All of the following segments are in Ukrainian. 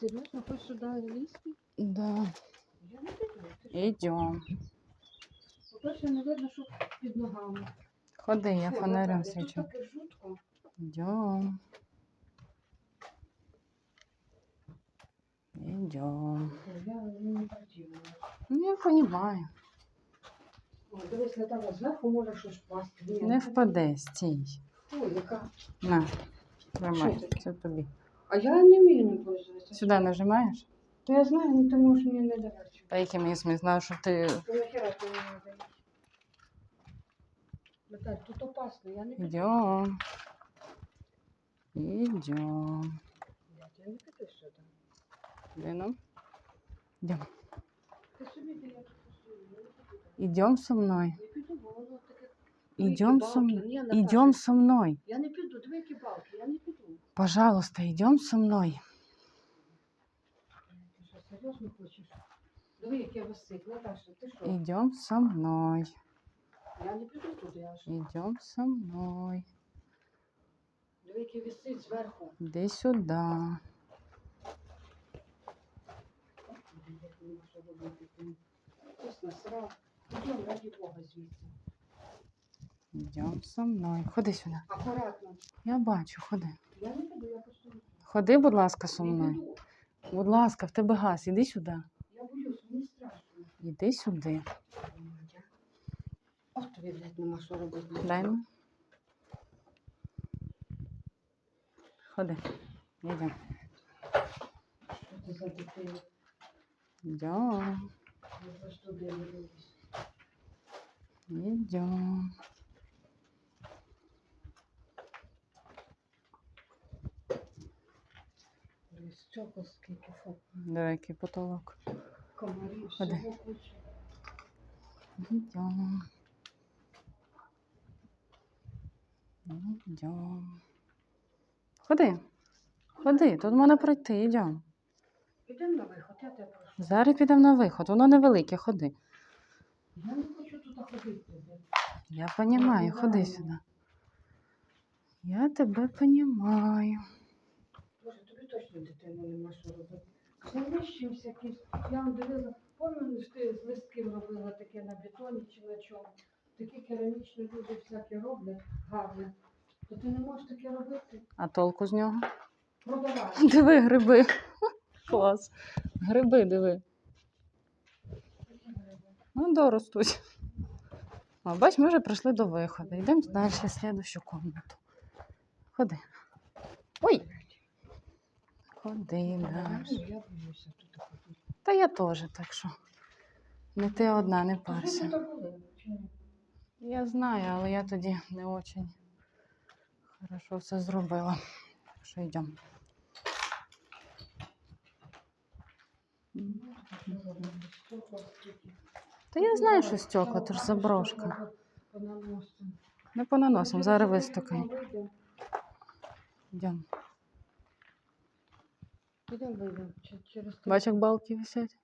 серйозно хочеш сюди лізти? Да. Я не піду. Ідем. По-перше, не видно, що під ногами. Ходи, я Фу, фонарем Наталя, свічу. Таке жутко. Идем. Идем. Я не противна. Ну, я понимаю. О, дивись, Наталя, зверху може щось впасти. Ні, Не впаде, стій. Ой, яка. На, тримай, Що це тобі. А я не вмію не пользуватися. Сюди нажимаєш? То я знаю, ну ти можеш мені не давати. Та який мені смисл, знаю, що ти Ти нахера ти мені не даєш? Наталь, тут опасно, я не піду. Идем. Идем. Блядь, Я не піду сюди. Идем. Идем. Ти собі ти я тут постою, я не піду. Идем со мной. Не піду, бо воно таке. Идем балки. со мной. Ні, Наталя, Идем со мной. Я не піду, диви, які балки, я не піду. Пожалуйста, идем со мной. Ти що, серйозно хочеш? Диви, яке висить, Наташа, ти що? Идем со мной. Я не піду туди аж. Идем со мной. Диви, яке висить зверху. Иди сюда. Як нема що робити, ти Чесно, срав. Ідемо, раді Бога, звідси. Идем со мной. Ходи сюди. Акуратно. Я бачу, ходи. Ходи, будь ласка, со мною. Будь ласка, в тебе газ. Іди сюди. Я боюсь, мені страшно. Іди сюди. От тобі, блядь, нема що робити. Дай мені. Ходи. Йдемо. Що ти за дитина? Йдемо. Я за що дивлюсь? Йдемо. Стекол скільки фу. Диви, який потолок. Комарів, Ходи. всього куча. Йдемо. Йдемо. Ходи. Ходи, тут можна пройти, йдемо. Підемо на виход, я тебе прошу. Зараз підемо на виход, воно невелике, ходи. Я не хочу тут ходити. Я понимаю, ходи сюди. Я тебе понимаю. Боже, тобі точно дитина нема що робити. Це вищимся якийсь. Я вам дивила, пам'ятаєш, ти з листків робила таке на бетоні чи на чому. Такі керамічні люди всякі роблять гарне. То ти не можеш таке робити? А толку з нього? Продавай. Диви гриби. Клас. Гриби диви. Ну, доростуть. Бач, ми вже прийшли до виходу. Йдемо далі в слідущу кімнату. Ходи. Ой! Ходи Я боюся тут. Та я теж, так що. Не ти одна, не парся. Я знаю, але я тоді не очень хорошо все зробила. Так що йдемо. Та я знаю, що стекла, то ж заброшка. Не понаносимо, зараз вистукай. Йдемо. Підемо вийдемо через як балки висять?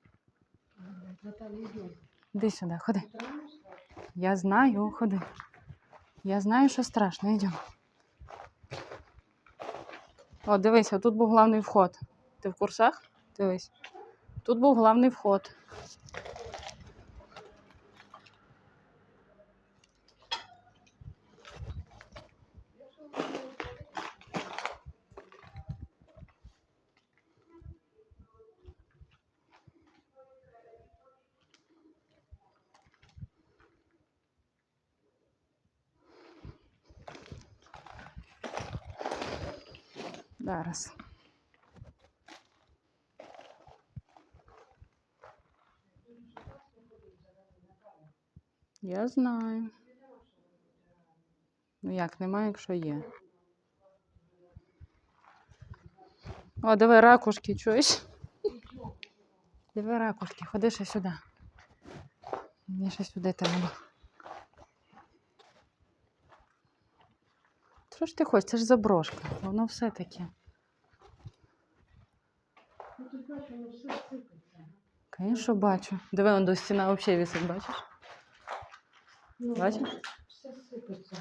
Наталья, йдемо. Іди сюди, ходи. Я знаю, ходи. Я знаю, що страшно, йдемо. О, дивися, тут був головний вход. Ти в курсах? Дивись. Тут був головний вход. Зараз. Я знаю. Ну як, немає, якщо є. О, диви ракушки, чуєш? Диви ракушки, ходи ще сюди. Мені ще сюди треба. Що ж ти хочеш? Це ж заброшка. Воно все таке. Звісно, бачу. Диви, до стіна взагалі висить, бачиш? Ну, бачиш? Все сипеться.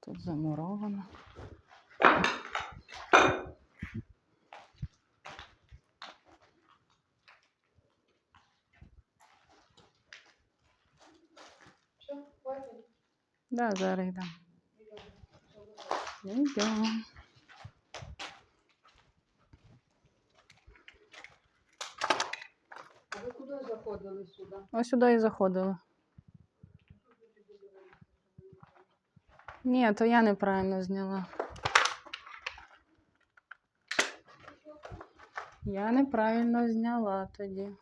Тут замуровано. Да, зараз йдемо. Йдемо. А ви куди заходили сюди? Ось сюди і заходили. Ні, то я неправильно зняла. Я неправильно зняла тоді.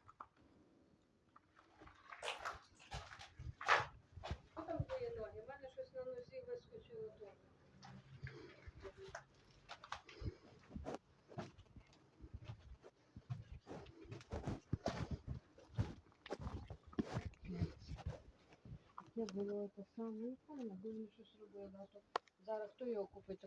Таке було те саме. Ну, файно, би вони щось. Зараз хто його купить?